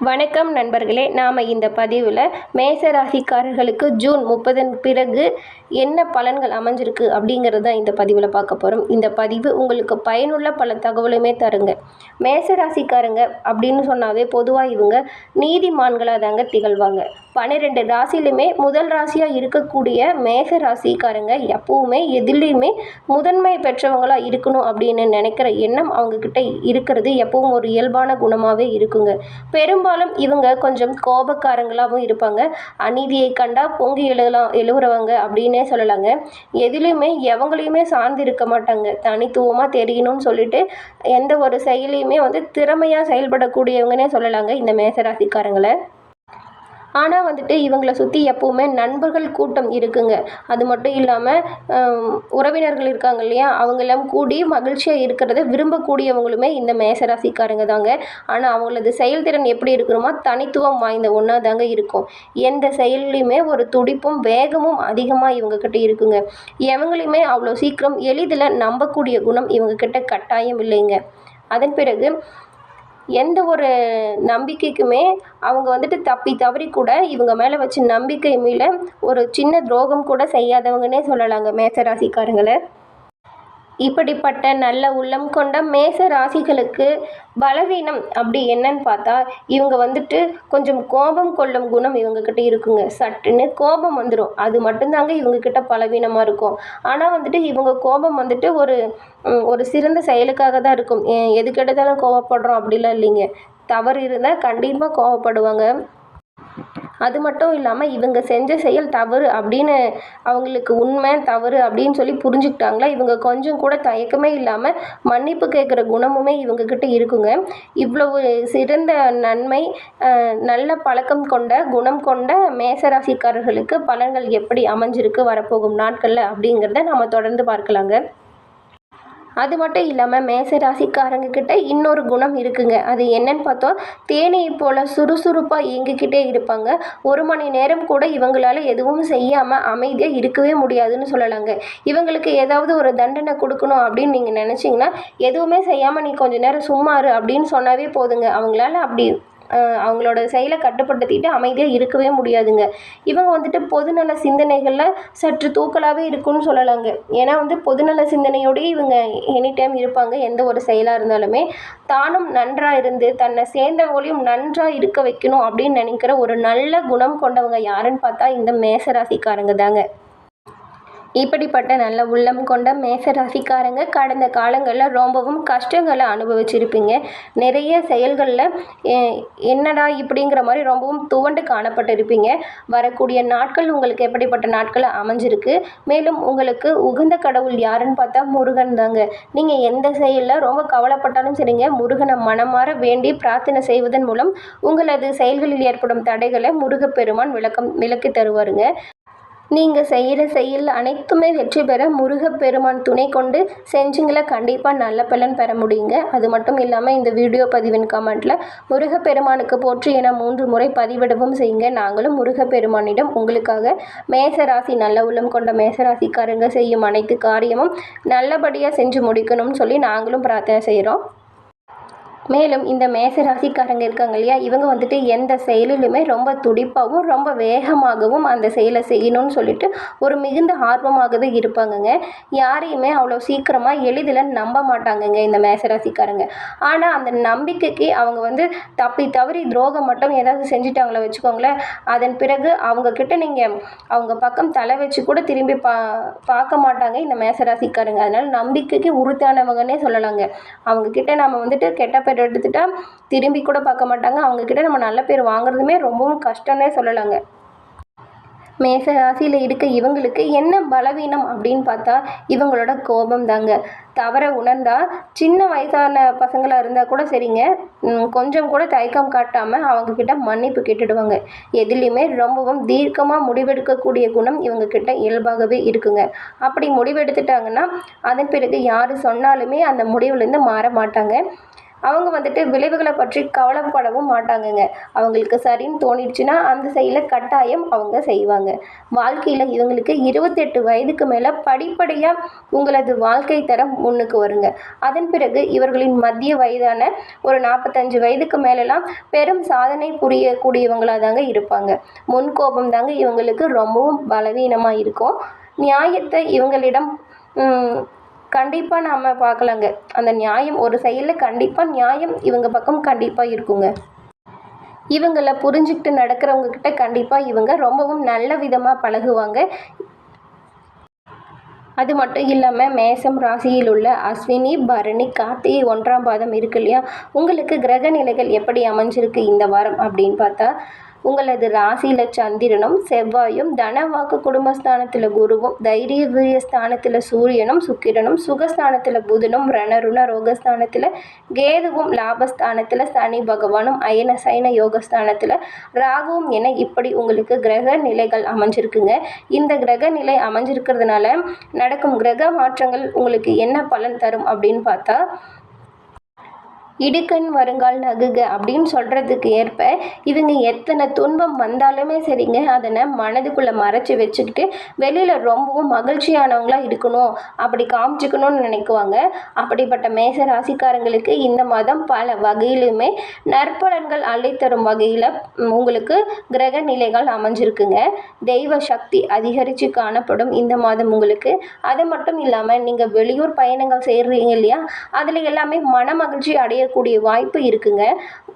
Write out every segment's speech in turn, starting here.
வணக்கம் நண்பர்களே நாம் இந்த பதிவில் மேச ராசிக்காரர்களுக்கு ஜூன் முப்பதன் பிறகு என்ன பலன்கள் அமைஞ்சிருக்கு அப்படிங்கிறது தான் இந்த பதிவில் பார்க்க போகிறோம் இந்த பதிவு உங்களுக்கு பயனுள்ள பல தகவலுமே தருங்க. மேச ராசிக்காரங்க அப்படின்னு சொன்னாவே பொதுவாக இவங்க நீதிமான்களாக தாங்க திகழ்வாங்க. பன்னிரெண்டு ராசியிலுமே முதல் ராசியாக இருக்கக்கூடிய மேச ராசிக்காரங்க எப்பவுமே எதிலையுமே முதன்மை பெற்றவங்களாக இருக்கணும் அப்படின்னு நினைக்கிற எண்ணம் அவங்கக்கிட்ட இருக்கிறது எப்பவும் ஒரு இயல்பான குணமாகவே இருக்குங்க. பெரும்பாலும் இவங்க கொஞ்சம் கோபக்காரங்களாகவும் இருப்பாங்க. அநீதியை கண்டா பொங்கி எழுதலாம் எழுகிறவங்க அப்படின்னு சொல்லலாங்க. எதுலேயுமே எவங்களையுமே சார்ந்து இருக்க மாட்டாங்க. தனித்துவமாக தெரியணும்னு சொல்லிட்டு எந்த ஒரு செயலையுமே வந்து திறமையாக செயல்படக்கூடியவங்கன்னே சொல்லலாங்க இந்த மேசராசிக்காரங்களை. ஆனால் வந்துட்டு இவங்களை சுற்றி எப்போவுமே நண்பர்கள் கூட்டம் இருக்குங்க. அது மட்டும் இல்லாமல் உறவினர்கள் இருக்காங்க இல்லையா? அவங்கெல்லாம் கூடி மகிழ்ச்சியாக இருக்கிறத விரும்பக்கூடியவங்களுமே இந்த மேசராசிக்காரங்க தாங்க. ஆனால் அவங்களது செயல்திறன் எப்படி இருக்கணுமா தனித்துவம் வாய்ந்த ஒன்றா தாங்க இருக்கும். எந்த செயல்லையுமே ஒரு துடிப்பும் வேகமும் அதிகமாக இவங்கக்கிட்ட இருக்குங்க. எவங்களையுமே அவ்வளோ சீக்கிரம் எளிதில் நம்பக்கூடிய குணம் இவங்கக்கிட்ட கட்டாயம் இல்லைங்க. அதன் பிறகு எந்த ஒரு நம்பிக்கைக்குமே அவங்க வந்துட்டு தப்பி தவறி கூட இவங்க மேலே வச்ச நம்பிக்கை மேலே ஒரு சின்ன துரோகம் கூட செய்யாதவங்கன்னே சொல்லலாங்க மேசராசிக்காரங்களை. இப்படிப்பட்ட நல்ல உள்ளம் கொண்ட மேச ராசிகளுக்கு பலவீனம் அப்படி என்னன்னு பார்த்தா இவங்க வந்துட்டு கொஞ்சம் கோபம் கொள்ளும் குணம் இவங்கக்கிட்ட இருக்குங்க. சட்டுன்னு கோபம் வந்துடும் அது மட்டும்தாங்க இவங்கக்கிட்ட பலவீனமாக இருக்கும். ஆனால் வந்துட்டு இவங்க கோபம் வந்துட்டு ஒரு ஒரு சிறந்த செயலுக்காக தான் இருக்கும். எதுக்கெடுத்தாலும் கோபப்படுறோம் கோவப்படுறோம் அப்படிலாம் இல்லைங்க. தவறு இருந்தால் கண்டிப்பாக கோவப்படுவாங்க. அது மட்டும் இல்லாமல் இவங்க செஞ்ச செயல் தவறு அப்படின்னு அவங்களுக்கு உண்மை தவறு அப்படின்னு சொல்லி புரிஞ்சுக்கிட்டாங்களா? இவங்க கொஞ்சம் கூட தயக்கமே இல்லாமல் மன்னிப்பு கேட்குற குணமுமே இவங்கக்கிட்ட இருக்குங்க. இவ்வளவு சிறந்த நன்மை நல்ல பழக்கம் கொண்ட குணம் கொண்ட மேசராசிக்காரர்களுக்கு பலன்கள் எப்படி அமைஞ்சிருக்கு வரப்போகும் நாட்களில் அப்படிங்கிறத நம்ம தொடர்ந்து பார்க்கலாங்க. அது மட்டும் இல்லாமல் மேச ராசிக்காரங்க கிட்ட இன்னொரு குணம் இருக்குங்க. அது என்னன்னு பார்த்தோம் தேனியை போல் சுறுசுறுப்பாக இயங்கிக்கிட்டே இருப்பாங்க. ஒரு மணி நேரம் கூட இவங்களால எதுவும் செய்யாமல் அமைதியாக இருக்கவே முடியாதுன்னு சொல்லலாங்க. இவங்களுக்கு ஏதாவது ஒரு தண்டனை கொடுக்கணும் அப்படின்னு நீங்கள் நினச்சிங்கன்னா எதுவுமே செய்யாமல் நீ கொஞ்ச நேரம் சும்மாரு அப்படின்னு சொன்னாவே போதுங்க. அவங்களால அப்படி அவங்களோட செயலை கட்டுப்படுத்திட்டு அமைதியாக இருக்கவே முடியாதுங்க. இவங்க வந்துட்டு பொதுநல சிந்தனைகளில் சற்று தூக்கலாகவே இருக்குன்னு சொல்லலாங்க. ஏன்னா வந்து பொதுநல சிந்தனையோடய இவங்க எனி டைம் இருப்பாங்க எந்த ஒரு செயலாக இருந்தாலுமே. தானும் நன்றாக இருந்து தன்னை சேர்ந்தவங்களையும் நன்றாக இருக்க வைக்கணும் அப்படின்னு நினைக்கிற ஒரு நல்ல குணம் கொண்டவங்க யாருன்னு பார்த்தா இந்த மேசராசிக்காரங்க தாங்க. இப்படிப்பட்ட நல்ல உள்ளம் கொண்ட மேச ராசிக்காரங்க கடந்த காலங்களில் ரொம்பவும் கஷ்டங்களை அனுபவிச்சிருப்பீங்க. நிறைய செயல்களில் என்னடா இப்படிங்கிற மாதிரி ரொம்பவும் துவண்டு காணப்பட்டிருப்பீங்க. வரக்கூடிய நாட்கள் உங்களுக்கு எப்படிப்பட்ட நாட்கள் அமைஞ்சிருக்கு? மேலும் உங்களுக்கு உகந்த கடவுள் யாருன்னு பார்த்தா முருகன் தாங்க. நீங்கள் எந்த செயலில் ரொம்ப கவலைப்பட்டாலும் சரிங்க முருகனை மனமாற வேண்டி பிரார்த்தனை செய்வதன் மூலம் உங்களது செயல்களில் ஏற்படும் தடைகளை முருகப்பெருமான் விளக்கம் விளக்கி தருவாருங்க. நீங்கள் செய்கிற செயல் அனைத்துமே வெற்றி பெற முருகப்பெருமான் துணை கொண்டு செஞ்சிங்கள? கண்டிப்பாக நல்ல பலன் பெற முடியுங்க. அது மட்டும் இல்லாமல் இந்த வீடியோ பதிவின் கமெண்ட்டில் முருகப்பெருமானுக்கு போற்றி என மூன்று முறை பதிவிடவும் செய்யுங்க. நாங்களும் முருகப்பெருமானிடம் உங்களுக்காக மேசராசி நல்ல உள்ளம் கொண்ட மேசராசிக்காரங்க செய்யும் அனைத்து காரியமும் நல்லபடியாக செஞ்சு முடிக்கணும்னு சொல்லி நாங்களும் பிரார்த்தனை செய்கிறோம் மேலும் இந்த மேச ராசிக்காரங்க இருக்காங்க இல்லையா இவங்க வந்துட்டு எந்த செயலிலுமே ரொம்ப துடிப்பாகவும் ரொம்ப வேகமாகவும் அந்த செயலை செய்யணும்னு சொல்லிட்டு ஒரு மிகுந்த ஆர்வமாகவே இருப்பாங்கங்க. யாரையுமே அவ்வளோ சீக்கிரமாக எளிதில் நம்ப மாட்டாங்கங்க இந்த மேச ராசிக்காரங்க ஆனால் அந்த நம்பிக்கைக்கு அவங்க வந்து தப்பி தவறி துரோகம் மட்டும் ஏதாவது செஞ்சுட்டாங்களே வச்சுக்கோங்களேன் அதன் பிறகு அவங்கக்கிட்ட நீங்கள் அவங்க பக்கம் தலை வச்சு கூட திரும்பி பா பார்க்க மாட்டாங்க இந்த மேசராசிக்காரங்க. அதனால் நம்பிக்கைக்கு உறுத்தானவங்கன்னே சொல்லலாங்க. அவங்கக்கிட்ட நம்ம வந்துட்டு கெட்ட பேர் எடுத்துட்டா திரும்பி கூட பார்க்க மாட்டாங்க. அவங்கக்கிட்ட நம்ம நல்ல பேர் வாங்குறதுமே ரொம்பவும் கஷ்டம்னே சொல்லலாங்க. மேச ராசியில் இருக்க இவங்களுக்கு என்ன பலவீனம் அப்படின்னு பார்த்தா இவங்களோட கோபம் தாங்க தவற உணர்ந்தால் சின்ன வயசான பசங்களாக இருந்தால் கூட சரிங்க. கொஞ்சம் கூட தயக்கம் காட்டாமல் அவங்கக்கிட்ட மன்னிப்பு கேட்டுடுவாங்க. எதுலேயுமே ரொம்பவும் தீர்க்கமாக முடிவெடுக்கக்கூடிய குணம் இவங்கக்கிட்ட இயல்பாகவே இருக்குங்க. அப்படி முடிவெடுத்துட்டாங்கன்னா அதன் பிறகு யார் சொன்னாலுமே அந்த முடிவுலேருந்து மாற மாட்டாங்க. அவங்க வந்துட்டு விளைவுகளை பற்றி கவலைப்படவும் மாட்டாங்கங்க. அவங்களுக்கு சரின்னு தோணிடுச்சுன்னா அந்த செயலை கட்டாயம் அவங்க செய்வாங்க. வாழ்க்கையில் இவங்களுக்கு இருபத்தெட்டு வயதுக்கு மேலே படிப்படியாக உங்களது வாழ்க்கை தரம் முன்னுக்கு வருங்க. அதன் பிறகு இவர்களின் மத்திய வயதான ஒரு நாற்பத்தஞ்சு வயதுக்கு மேலெல்லாம் பெரும் சாதனை புரியக்கூடியவங்களாக தாங்க இருப்பாங்க. முன்கோபம் தாங்க இவங்களுக்கு ரொம்பவும் பலவீனமாக இருக்கும். நியாயத்தை இவங்களிடம் கண்டிப்பாக நாம் பார்க்கலாங்க. அந்த நியாயம் ஒரு செயலில் கண்டிப்பாக நியாயம் இவங்க பக்கம் கண்டிப்பாக இருக்குங்க. இவங்கள புரிஞ்சுக்கிட்டு நடக்கிறவங்க கிட்ட கண்டிப்பாக இவங்க ரொம்பவும் நல்ல விதமாக பழகுவாங்க. அது மட்டும் இல்லாமல் மேசம் ராசியில் உள்ள அஸ்வினி பரணி கார்த்திகை ஒன்றாம் பாதம் இருக்கு இல்லையா? உங்களுக்கு கிரக நிலைகள் எப்படி அமைஞ்சிருக்கு இந்த வாரம் அப்படின்னு பார்த்தா உங்களது ராசியில் சந்திரனும் செவ்வாயும் தனவாக்கு குடும்பஸ்தானத்தில் குருவும் தைரிய வீரிய ஸ்தானத்தில் சூரியனும் சுக்கிரனும் சுகஸ்தானத்தில் புதனும் ரணருண ரோகஸ்தானத்தில் கேதுவும் லாபஸ்தானத்தில் சனி பகவானும் அயன சைன யோகஸ்தானத்தில் ராகுவும் என இப்படி உங்களுக்கு கிரக நிலைகள் அமைஞ்சிருக்குங்க. இந்த கிரக நிலை அமைஞ்சிருக்கிறதுனால நடக்கும் கிரக மாற்றங்கள் உங்களுக்கு என்ன பலன் தரும் அப்படின்னு பார்த்தா இடுக்கண் வருங்கால் நகுக அப்படின்னு சொல்கிறதுக்கு ஏற்ப இவங்க எத்தனை துன்பம் வந்தாலுமே சரிங்க அதனை மனதுக்குள்ளே மறைச்சி வச்சுக்கிட்டு வெளியில் ரொம்பவும் மகிழ்ச்சியானவங்களாக இருக்கணும் அப்படி காமிச்சிக்கணும்னு நினைக்குவாங்க. அப்படிப்பட்ட மேச ராசிக்காரங்களுக்கு இந்த மாதம் பல வகையிலுமே நற்பலன்கள் அள்ளித்தரும் வகையில் உங்களுக்கு கிரக நிலைகள் அமைஞ்சிருக்குங்க. தெய்வ சக்தி அதிகரித்து காணப்படும் இந்த மாதம் உங்களுக்கு. அது மட்டும் இல்லாமல் நீங்கள் வெளியூர் பயணங்கள் செய்கிறீங்க இல்லையா? அதில் எல்லாமே மன மகிழ்ச்சி அடைய செய்யக்கூடிய வாய்ப்பு இருக்குங்க.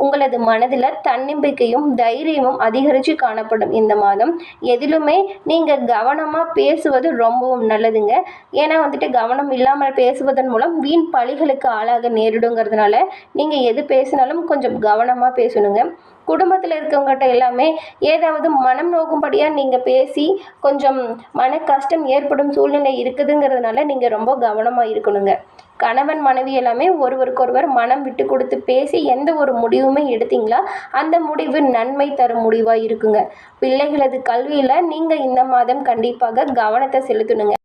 உங்களது மனதில் தன்னம்பிக்கையும் தைரியமும் அதிகரித்து காணப்படும் இந்த மாதம். எதிலுமே நீங்கள் கவனமாக பேசுவது ரொம்பவும் நல்லதுங்க. ஏன்னா வந்துட்டு கவனம் இல்லாமல் பேசுவதன் மூலம் வீண் பழிகளுக்கு ஆளாக நேரிடுங்கிறதுனால நீங்கள் எது பேசினாலும் கொஞ்சம் கவனமாக பேசணுங்க. குடும்பத்தில் இருக்கவங்ககிட்ட எல்லாமே ஏதாவது மனம் நோக்கும்படியாக நீங்கள் பேசி கொஞ்சம் மன கஷ்டம் ஏற்படும் சூழ்நிலை இருக்குதுங்கிறதுனால நீங்கள் ரொம்ப கவனமாக இருக்கணுங்க. கணவன் மனைவி எல்லாமே ஒருவருக்கொருவர் மனம் விட்டு கொடுத்து பேசி எந்த ஒரு முடிவுமே எடுத்தீங்களா? அந்த முடிவு நன்மை தரும் முடிவாக இருக்குங்க. பிள்ளைகளது கல்வியில் நீங்கள் இந்த மாதம் கண்டிப்பாக கவனத்தை செலுத்தணுங்க.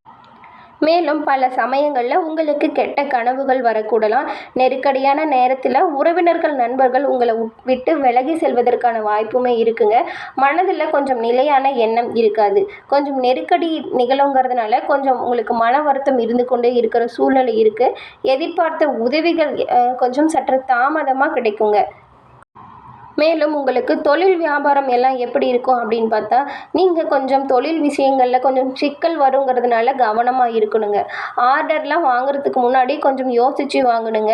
மேலும் பல சமயங்களில் உங்களுக்கு கெட்ட கனவுகள் வரக்கூடலாம். நெருக்கடியான நேரத்தில் உறவினர்கள் நண்பர்கள் உங்களை விட்டு விலகி செல்வதற்கான வாய்ப்புமே இருக்குங்க. மனதில் கொஞ்சம் நிலையான எண்ணம் இருக்காது. கொஞ்சம் நெருக்கடி நிகழுங்கிறதுனால கொஞ்சம் உங்களுக்கு மன வருத்தம் இருந்து கொண்டே இருக்கிற சூழ்நிலை இருக்குது எதிர்பார்த்த உதவிகள் கொஞ்சம் சற்று தாமதமாக கிடைக்குங்க. மேலும் உங்களுக்கு தொழில் வியாபாரம் எல்லாம் எப்படி இருக்கும் அப்படின்னு பார்த்தா நீங்கள் கொஞ்சம் தொழில் விஷயங்களில் கொஞ்சம் சிக்கல் வருங்கிறதுனால கவனமாக இருக்கணுங்க. ஆர்டர்லாம் வாங்குறதுக்கு முன்னாடி கொஞ்சம் யோசித்து வாங்கணுங்க.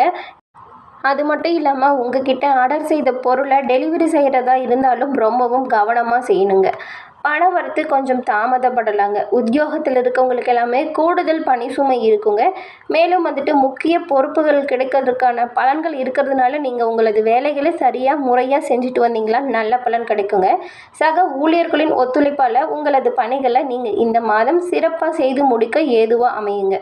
அது மட்டும் இல்லாமல் உங்ககிட்ட ஆர்டர் செய்த பொருளை டெலிவரி செய்கிறதா இருந்தாலும் ரொம்பவும் கவனமாக செய்யணுங்க. பண வரத்து கொஞ்சம் தாமதப்படலாங்க. உத்தியோகத்தில் இருக்கவங்களுக்கு எல்லாமே கூடுதல் பணி சுமை இருக்குங்க. மேலும் வந்துட்டு முக்கிய பொறுப்புகள் கிடைக்கிறதுக்கான பலன்கள் இருக்கிறதுனால நீங்கள் உங்களது வேலைகளை சரியாக முறையாக செஞ்சுட்டு வந்தீங்களா நல்ல பலன் கிடைக்குங்க. சக ஊழியர்களின் ஒத்துழைப்பால் உங்களது பணிகளை நீங்கள் இந்த மாதம் சிறப்பாக செய்து முடிக்க ஏதுவாக அமையுங்க.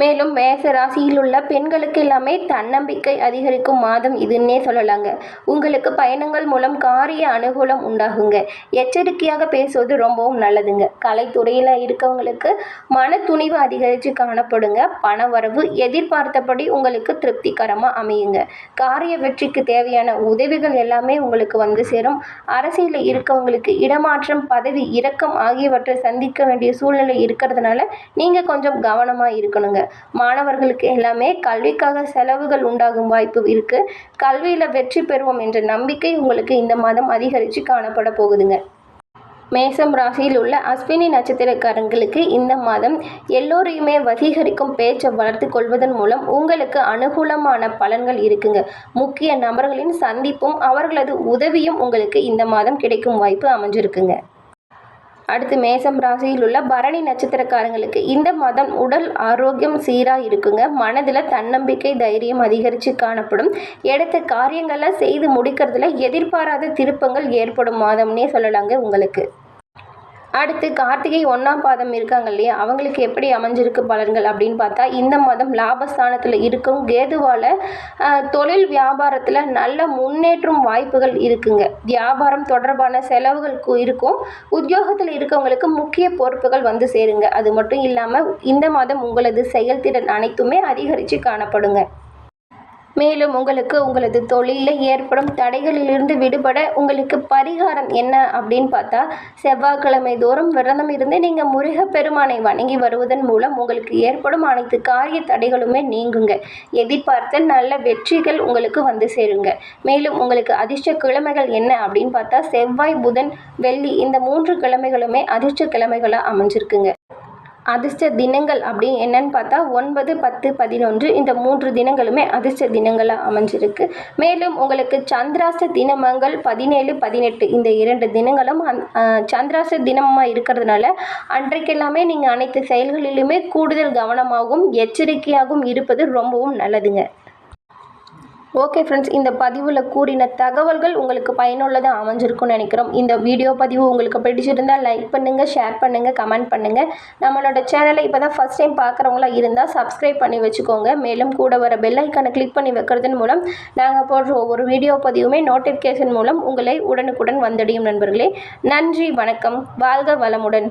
மேலும் மேச ராசியில் உள்ள பெண்களுக்கு எல்லாமே தன்னம்பிக்கை அதிகரிக்கும் மாதம் இதுன்னே சொல்லலாங்க. உங்களுக்கு பயணங்கள் மூலம் காரிய அனுகூலம் உண்டாகுங்க. எச்சரிக்கையாக பேசுவது ரொம்பவும் நல்லதுங்க. கலைத்துறையில் இருக்கவங்களுக்கு மன துணிவு அதிகரித்து காணப்படுங்க. பண வரவு எதிர்பார்த்தபடி உங்களுக்கு திருப்திகரமாக அமையுங்க. காரிய வெற்றிக்கு தேவையான உதவிகள் எல்லாமே உங்களுக்கு வந்து சேரும். அரசியலில் இருக்கவங்களுக்கு இடமாற்றம் பதவி இறக்கம் ஆகியவற்றை சந்திக்க வேண்டிய சூழ்நிலை இருக்கிறதுனால நீங்கள் கொஞ்சம் கவனமாக இருக்கணுங்க. மாணவர்களுக்கு எல்லாமே கல்விக்காக செலவுகள் உண்டாகும் வாய்ப்பு இருக்குது கல்வியில் வெற்றி பெறுவோம் என்ற நம்பிக்கை உங்களுக்கு இந்த மாதம் அதிகரித்து காணப்பட போகுதுங்க. மேசம் ராசியில் உள்ள அஸ்வினி நட்சத்திரக்காரங்களுக்கு இந்த மாதம் எல்லோரையுமே வசீகரிக்கும் பேச்சை வளர்த்து கொள்வதன் மூலம் உங்களுக்கு அனுகூலமான பலன்கள் இருக்குங்க. முக்கிய நபர்களின் சந்திப்பும் அவர்களது உதவியும் உங்களுக்கு இந்த மாதம் கிடைக்கும் வாய்ப்பு அமைஞ்சிருக்குங்க. அடுத்து மேசம் ராசியில் உள்ள பரணி நட்சத்திரக்காரங்களுக்கு இந்த மாதம் உடல் ஆரோக்கியம் சீராக இருக்குங்க. மனதில் தன்னம்பிக்கை தைரியம் அதிகரித்து காணப்படும். எடுத்த காரியங்களை செய்து முடிக்கிறதுல எதிர்பாராத திருப்பங்கள் ஏற்படும் மாதம்னே சொல்லலாங்க உங்களுக்கு. அடுத்து கார்த்திகை ஒன்றாம் பாதம் இருக்காங்க இல்லையா? அவங்களுக்கு எப்படி அமைஞ்சிருக்கு பலன்கள் அப்படின்னு பார்த்தா இந்த மாதம் லாபஸ்தானத்தில் இருக்கும். கேதுவால் தொழில் வியாபாரத்தில் நல்ல முன்னேற்றும் வாய்ப்புகள் இருக்குங்க. வியாபாரம் தொடர்பான செலவுகள் இருக்கும். உத்தியோகத்தில் இருக்கவங்களுக்கு முக்கிய பொறுப்புகள் வந்து சேருங்க. அது மட்டும் இல்லாமல் இந்த மாதம் உங்களது செயல்திறன் அனைத்துமே அதிகரித்து காணப்படுங்க. மேலும் உங்களுக்கு உங்களது தொழிலில் ஏற்படும் தடைகளிலிருந்து விடுபட உங்களுக்கு பரிகாரம் என்ன அப்படின்னு பார்த்தா செவ்வாய்க்கிழமை தோறும் விரதம் இருந்து நீங்கள் முருகப்பெருமானை வணங்கி வருவதன் மூலம் உங்களுக்கு ஏற்படும் அனைத்து காரிய தடைகளுமே நீங்குங்க. எதிர்பார்த்த நல்ல வெற்றிகள் உங்களுக்கு வந்து சேருங்க. மேலும் உங்களுக்கு அதிர்ஷ்ட கிழமைகள் என்ன அப்படின்னு பார்த்தா செவ்வாய் புதன் வெள்ளி இந்த மூன்று கிழமைகளுமே அதிர்ஷ்ட கிழமைகளாக அமைஞ்சிருக்குங்க. அதிர்ஷ்ட தினங்கள் அப்படி என்னன்னு பார்த்தா ஒன்பது பத்து பதினொன்று இந்த மூன்று தினங்களுமே அதிர்ஷ்ட தினங்களாக அமைஞ்சிருக்கு. மேலும் உங்களுக்கு சந்திராஷ்ட தினமங்கள் பதினேழு பதினெட்டு இந்த இரண்டு தினங்களும் அந் சந்திராஷ்ட தினமாக இருக்கிறதுனால அன்றைக்கெல்லாமே நீங்கள் அனைத்து செயல்களிலுமே கூடுதல் கவனமாகவும் எச்சரிக்கையாகவும் இருப்பது ரொம்பவும் நல்லதுங்க. ஓகே ஃப்ரெண்ட்ஸ் இந்த பதிவில் கூறின தகவல்கள் உங்களுக்கு பயனுள்ளதாக அமைஞ்சிருக்கும்னு நினைக்கிறோம். இந்த வீடியோ பதிவு உங்களுக்கு பிடிச்சிருந்தால் லைக் பண்ணுங்கள் ஷேர் பண்ணுங்கள் கமெண்ட் பண்ணுங்கள் நம்மளோட சேனலை இப்போ தான் ஃபஸ்ட் டைம் பார்க்குறவங்களா இருந்தால் சப்ஸ்கிரைப் பண்ணி வச்சுக்கோங்க. மேலும் கூட வர பெல் ஐக்கானை கிளிக் பண்ணி வைக்கிறதன் மூலம் நாங்கள் போடுற ஒவ்வொரு வீடியோ பதிவுமே நோட்டிஃபிகேஷன் மூலம் உங்களை உடனுக்குடன் வந்தடையும் நண்பர்களே. நன்றி வணக்கம். வாழ்க வளமுடன்.